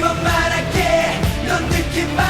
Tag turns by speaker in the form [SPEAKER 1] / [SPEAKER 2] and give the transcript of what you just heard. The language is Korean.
[SPEAKER 1] 느낌만 말할게 넌 느낌만